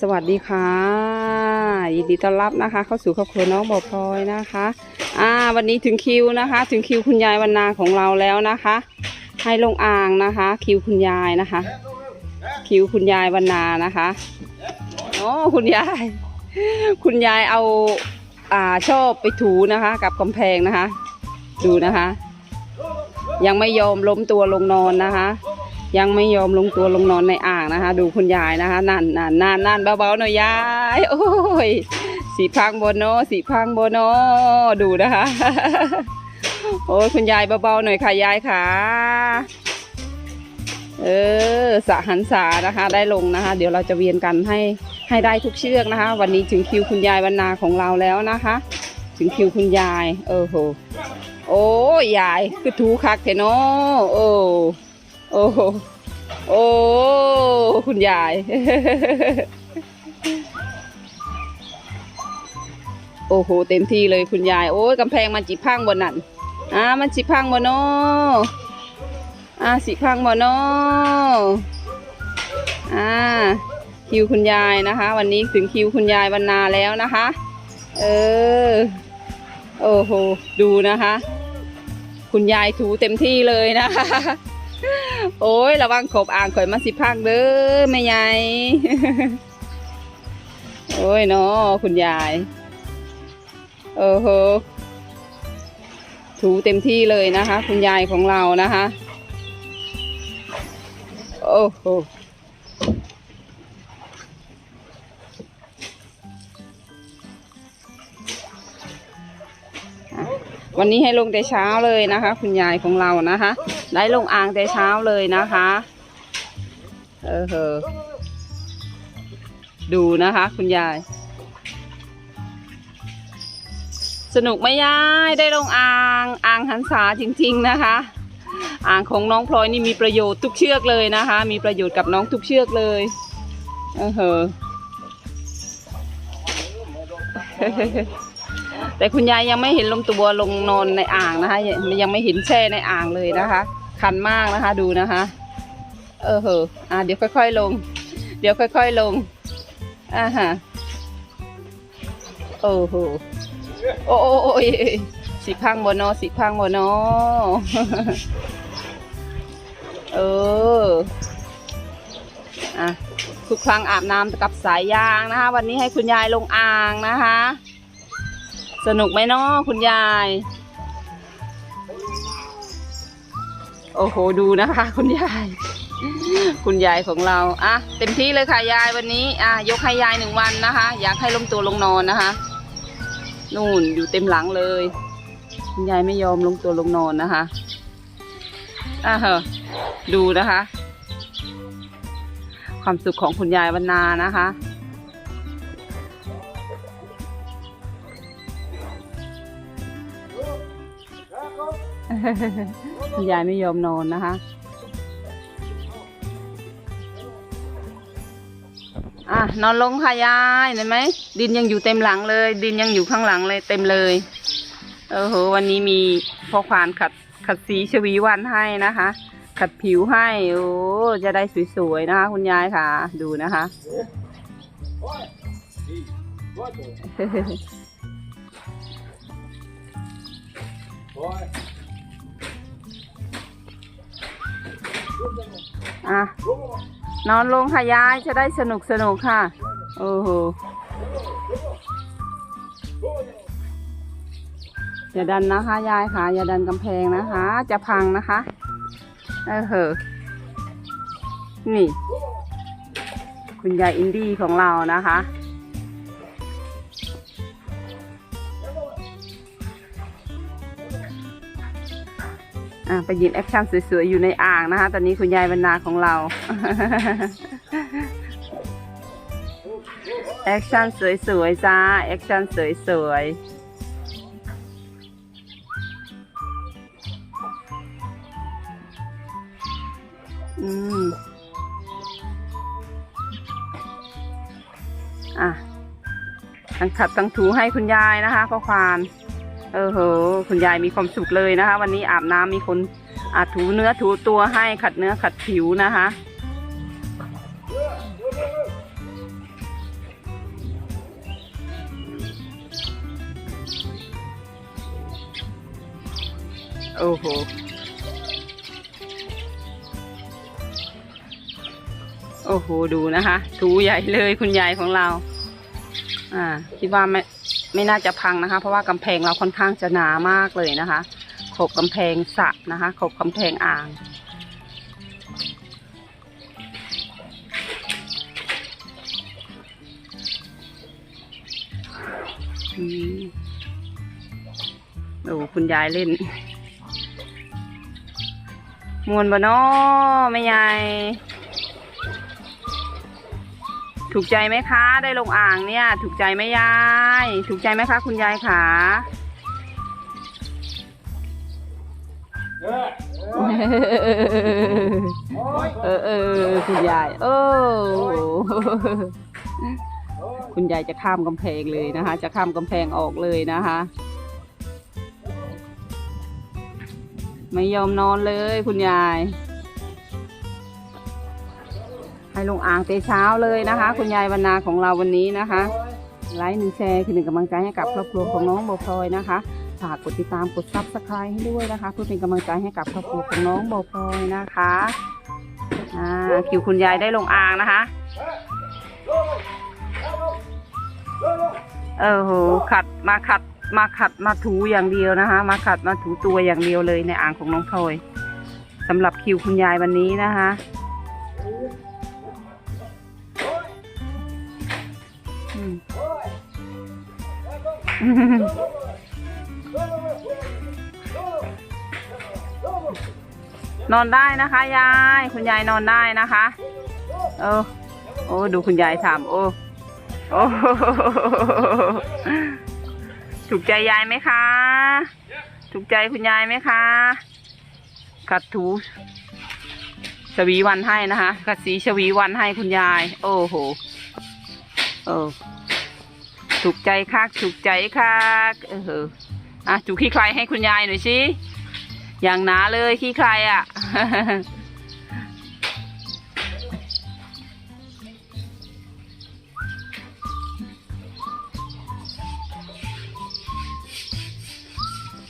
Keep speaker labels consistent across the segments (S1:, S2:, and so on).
S1: สวัสดีค่ะยินดีต้อนรับนะคะ เข้าสู่ครอบครัวน้องบอพลอยนะคะ อ่า วันนี้ถึงคิวนะคะ ถึงคิวคุณยายวันนาของเราแล้วนะคะ ให้ลงอ่างนะคะ คิวคุณยายนะคะ คิวคุณยายวันนานะคะโอ้คุณยาย คุณยายเอาอ่าชอบไปถูนะคะ กับกำแพงนะคะ ดูนะคะ ยังไม่ยอมล้มตัวลงนอนนะคะ ยังไม่ยอมลงตัวลงนอนในอ่างนะคะ ดูคุณยายนะคะนั่นนั่นนั่นนั่นเบาๆหน่อยยายโอ้ยสีพังโบโนสีพังโบโนดูนะคะ โอ้ยคุณยายเบาๆหน่อยค่ะยายค่ะเออสะหันษานะคะ ได้ลงนะคะ เดี๋ยวเราจะเวียนกันให้ให้ได้ทุกเชือกนะคะ วันนี้ถึงคิวคุณยายวันนาของเราแล้วนะคะ ถึงคิวคุณยาย เออโหโอ้ยยายคือถูคักเทนาะโอ้ โอ้โหโอ้คุณยาย โอ้โหเต็มที่เลยคุณยาย โอ้ยกำแพงมันจิพังบนนั่นอ่ามันจิพังบนโนอ่าสิพังบนโนอ่าคิวคุณยายนะคะ วันนี้ถึงคิวคุณยายวันนาแล้วนะคะ เออโอ้โหดูนะคะ คุณยายถูเต็มที่เลยนะคะ โอ้ยระวังขบอ่างข่อยมาสิพังเด้อแม่ยายโอ้ยเนาะคุณยาย โอ้โห ถูเต็มที่เลยนะคะ คุณยายของเรานะคะ โอ้โหวันนี้ให้ลงแต่เช้าเลยนะคะ คุณยายของเรานะคะ ได้ลงอ่างแต่เช้าเลยนะคะ เออเหอดูนะคะ คุณยาย สนุกไหมยายได้ลงอ่างอ่างหันษาจริง ๆนะคะ อ่างของน้องพลอยนี่มีประโยชน์ทุกเชือกเลยนะคะ มีประโยชน์กับน้องทุกเชือกเลยเออเหอแต่คุณยายยังไม่เห็นลมตัวลงนอนในอ่างนะคะ ยังไม่เห็นแช่ในอ่างเลยนะคะ คันมากนะคะ ดูนะคะ เออเหออ่าเดี๋ยวค่อย ๆลง เดี๋ยวค่อย ๆลงอ่าฮะโอ้โหโอ้โอ้โอ้ยสีพังบนนอสีพังบนนอเอออะทุกครั้งอาบน้ำกับสายยางนะคะ วันนี้ให้คุณยายลงอ่างนะคะ สนุกไหมเนาะคุณยาย โอ้โหดูนะคะ คุณยาย คุณยายของเราอะเต็มที่เลยค่ะยายวันนี้อะยกให้ยายหนึ่งวันนะคะ อยากให้ล้มตัวลงนอนนะคะ นู่นอยู่เต็มหลังเลย คุณยายไม่ยอมลงตัวลงนอนนะคะอะเหอะดูนะคะ ความสุขของคุณยายวันนานะคะ คุณยายไม่ยอมนอนนะคะ อะนอนลงค่ะยายเห็นไหมดินยังอยู่เต็มหลังเลย ดินยังอยู่ข้างหลังเลยเต็มเลยเออโหวันนี้มีพ่อควานขัดขัดสีชวีวันให้นะคะ ขัดผิวให้โอ้จะได้สวยๆนะคะคุณยายค่ะ ดูนะคะอ่ะนอนลงค่ะยายจะได้สนุกสนุกค่ะ โอ้โหอย่าดันนะคะยายค่ะอย่าดันกำแพงนะคะ จะพังนะคะเออเหอะนี่ คุณยายอินดี้ของเรานะคะ ไปยืนแอคชั่นสวยๆ อยู่ในอ่างนะคะ ตอนนี้คุณยายบรรณาของเรา แอคชั่นสวยๆ จ้า แอคชั่นสวยๆอืมอะทั้งขัดทั้งถูให้คุณยายนะคะพ่อควาน เออโหคุณยายมีความสุขเลยนะคะ วันนี้อาบน้ำมีคนอาถูเนื้อถูตัวให้ขัดเนื้อขัดผิวนะคะโอ้โหโอ้โห ดูนะคะ ถูใหญ่เลยคุณยายของเรา อ่า คิดว่าไม่ ไม่น่าจะพังนะคะ เพราะว่ากำแพงเราค่อนข้างจะหนามากเลยนะคะขบกำแพงสระนะคะขบกำแพงอ่างดูคุณยายเล่นมวนบ่นอไม่ยาย ถูกใจไหมคะ ได้ลงอ่างเนี่ย ถูกใจไหมยาย ถูกใจไหมคะ คุณยายขา
S2: เออ
S1: เออคุณยายโอ้คุณยายจะข้ามกำแพงเลยนะคะ จะข้ามกำแพงออกเลยนะคะ ไม่ยอมนอนเลยคุณยาย ให้ลงอ่างเตเช้าเลยนะคะ คุณยายวันนาของเราวันนี้นะคะ ไลค์หนึ่งแชร์คือหนึ่งกำลังใจให้กับครอบครัวของน้องโบพลอยนะคะฝากกดติดตามกดซับสไครต์ให้ด้วยนะคะ เพื่อเป็นกำลังใจให้กับครอบครัวของน้องโบพลอยนะคะอ่าคิวคุณยายได้ลงอ่างนะคะเออโหขัดมาขัดมาขัดมาถูอย่างเดียวนะคะ มาขัดมาถูตัวอย่างเดียวเลยในอ่างของน้องพลอยสำหรับคิวคุณยายวันนี้นะคะ นอนได้นะคะ ยาย คุณยายนอนได้นะคะเออโอ้ดูคุณยายทำโอ้โอ้ถูกใจยายไหมคะ ถูกใจคุณยายไหมคะ กัดถูชวีวันให้นะคะกัดสีชวีวันให้คุณยาย โอ้โห เออ ถูกใจคักถูกใจคักเอออะจูขี้ใครให้คุณยายหน่อยสิอย่างหนาเลยขี้ใครอะ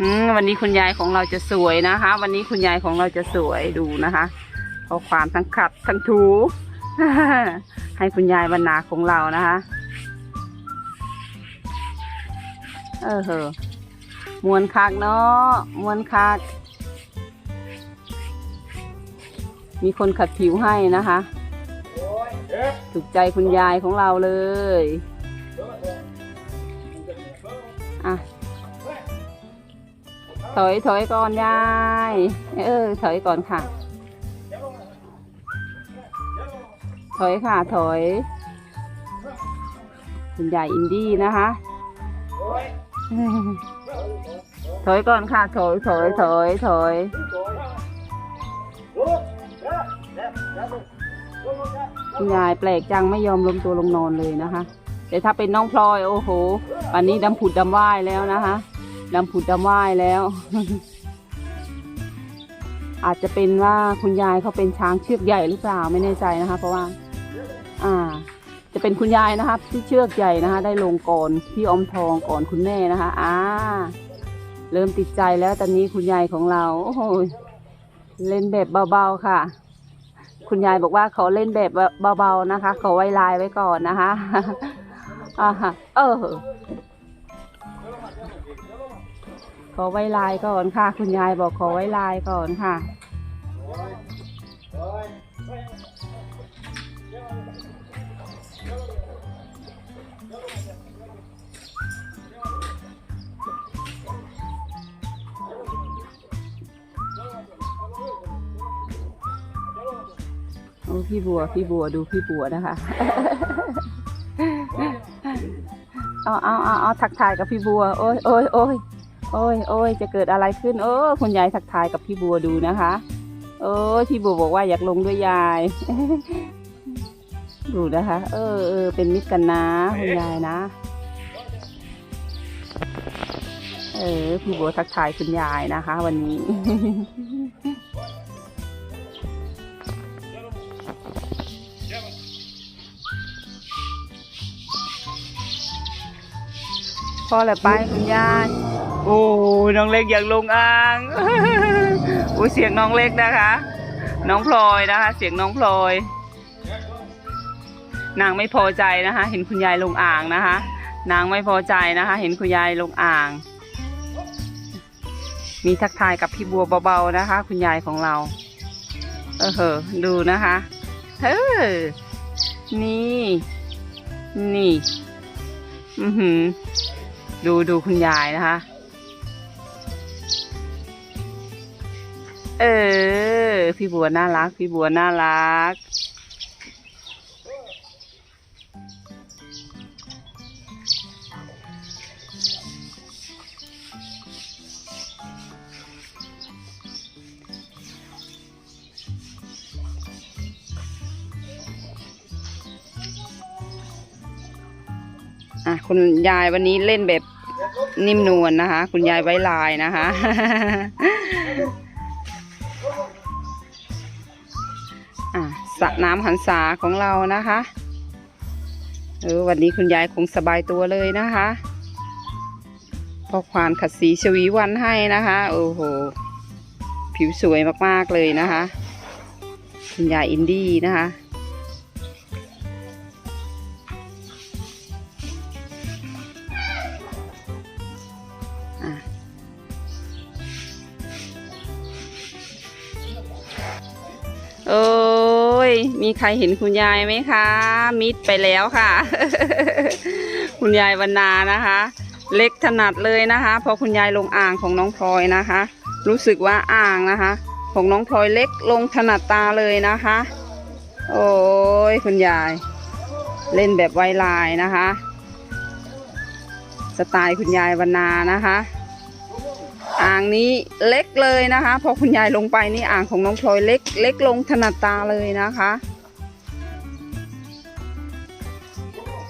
S1: อืมวันนี้คุณยายของเราจะสวยนะคะ วันนี้คุณยายของเราจะสวยดูนะคะเพราะความทั้งขัดทั้งถูให้คุณยายบรรณาของเรานะคะ เออเหอมวนคักเนาะมวนคัก มีคนขัดผิวให้นะคะ ถูกใจคุณยายของเราเลย อะ ถอยถอยก่อนยาย เออ ถอยก่อนค่ะ ถอยค่ะ ถอย คุณยายอินดี้นะคะ ถอยก่อนค่ะ ถอยถอยถอยถอยคุณยายแปลกจังไม่ยอมลงตัวลงนอนเลยนะคะ แต่ถ้าเป็นน้องพลอยโอ้โหวันนี้ดำผุดดำว่ายแล้วนะคะดำผุดดำว่ายแล้ว อาจจะเป็นว่าคุณยายเขาเป็นช้างเชือกใหญ่หรือเปล่าไม่แน่ใจนะคะ เพราะว่า อ่า จะเป็นคุณยายนะคะที่เชือกใหญ่นะคะ ได้ลงก่อนพี่อมทองก่อนคุณแม่นะคะอ่าเริ่มติดใจแล้วตอนนี้คุณยายของเราโอ้โหเล่นแบบเบาๆค่ะ คุณยายบอกว่าเขอเล่นแบบเบาๆนะคะขอไว้ลายไว้ก่อนนะคะอ่าเออขอไว้ลายก่อนค่ะ คุณยายบอกขอไว้ลายก่อนค่ะ โอ้พี่บัวพี่บัวดูพี่บัวนะคะ เอาเอาเอาเอาทักทายกับพี่บัว โอ้ยโอ้ยโอ้ยโอ้ยโอ้ยจะเกิดอะไรขึ้น โอ้คุณยายทักทายกับพี่บัวดูนะคะ โอ้พี่บัวบอกว่าอยากลงด้วยยาย ดูนะคะ เออเออเป็นมิตรกันนะคุณยายนะ เออพี่บัวทักทายคุณยายนะคะ วันนี้ พอแล้วไปคุณยาย โอ้น้องเล็กอยากลงอ่างโอ้เสียงน้องเล็กนะคะ น้องพลอยนะคะ เสียงน้องพลอย นางไม่พอใจนะคะ เห็นคุณยายลงอ่างนะคะ นางไม่พอใจนะคะ เห็นคุณยายลงอ่าง มีทักทายกับพี่บัวเบาๆนะคะ คุณยายของเรา เออเหอะดูนะคะเฮ้อนี่ นี่ อือหือ ดูดูคุณยายนะคะ เออ พี่บัวน่ารัก พี่บัวน่ารัก คุณยายวันนี้เล่นแบบนิ่มนวลนะคะ คุณยายไว้ลายนะคะ อะสระน้ำหันษาของเรานะคะเออวันนี้คุณยายคงสบายตัวเลยนะคะพอควานขัดสีชวีวันให้นะคะ โอ้โห ผิวสวยมากๆเลยนะคะ คุณยายอินดี้นะคะ ย มีใครเห็นคุณยายไหมคะ มิดไปแล้วค่ะ คุณยายวันนานะคะ เล็กถนัดเลยนะคะ พอคุณยายลงอ่างของน้องพลอยนะคะ รู้สึกว่าอ่างนะคะ ของน้องพลอยเล็กลงถนัดตาเลยนะคะ โอ้ยคุณยาย เล่นแบบไวลายนะคะ สไตล์คุณยายวันนานะคะ อ่างนี้เล็กเลยนะคะ พอคุณยายลงไปนี่อ่างของน้องพลอยเล็ก เล็กลงถนัดตาเลยนะคะ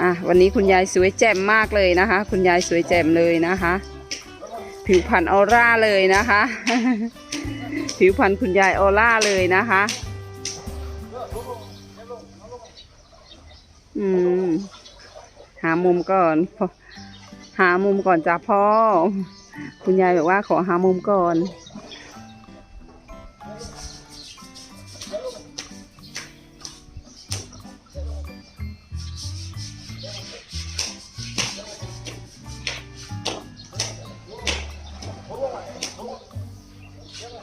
S1: อะวันนี้คุณยายสวยแจ่มมากเลยนะคะ คุณยายสวยแจ่มเลยนะคะ ผิวพรรณออร่าเลยนะคะ ผิวพรรณคุณยายออร่าเลยนะคะอืมหามุมก่อน หามุมก่อนจ้ะพ่อ คุณยายบอกว่าขอหามุมก่อน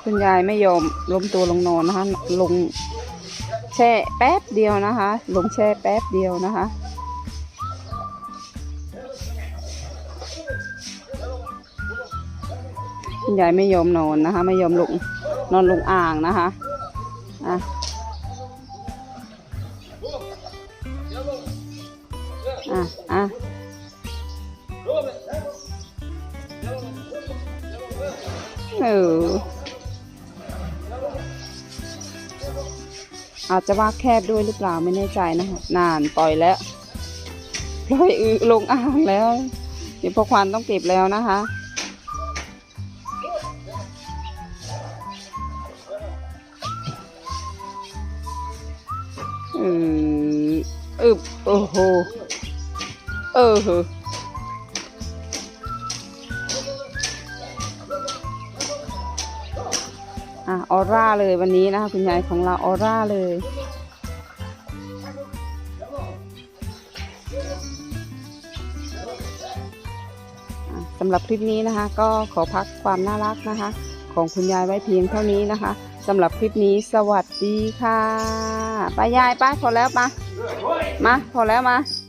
S1: คุณยายไม่ยอมล้มตัวลงนอนนะคะ ลงแช่แป๊บเดียวนะคะ ลงแช่แป๊บเดียวนะคะ คุณยายไม่ยอมนอนนะคะ ไม่ยอมลงนอนลงอ่างนะคะอะอะอะเอออาจจะว่าแคบด้วยหรือเปล่าไม่แน่ใจนะคะนานปล่อยแล้วปล่อยอือลงอ่างแล้ว เดี๋ยวพอควานต้องเก็บแล้วนะคะ โอ้โหเออเหอะอะออร่าเลยวันนี้นะคะคุณยายของเราออร่าเลยสำหรับคลิปนี้นะคะ ก็ขอพักความน่ารักนะคะ ของคุณยายไว้เพียงเท่านี้นะคะสำหรับคลิปนี้สวัสดีค่ะไปยายไปพอแล้วมา มา พอแล้วมา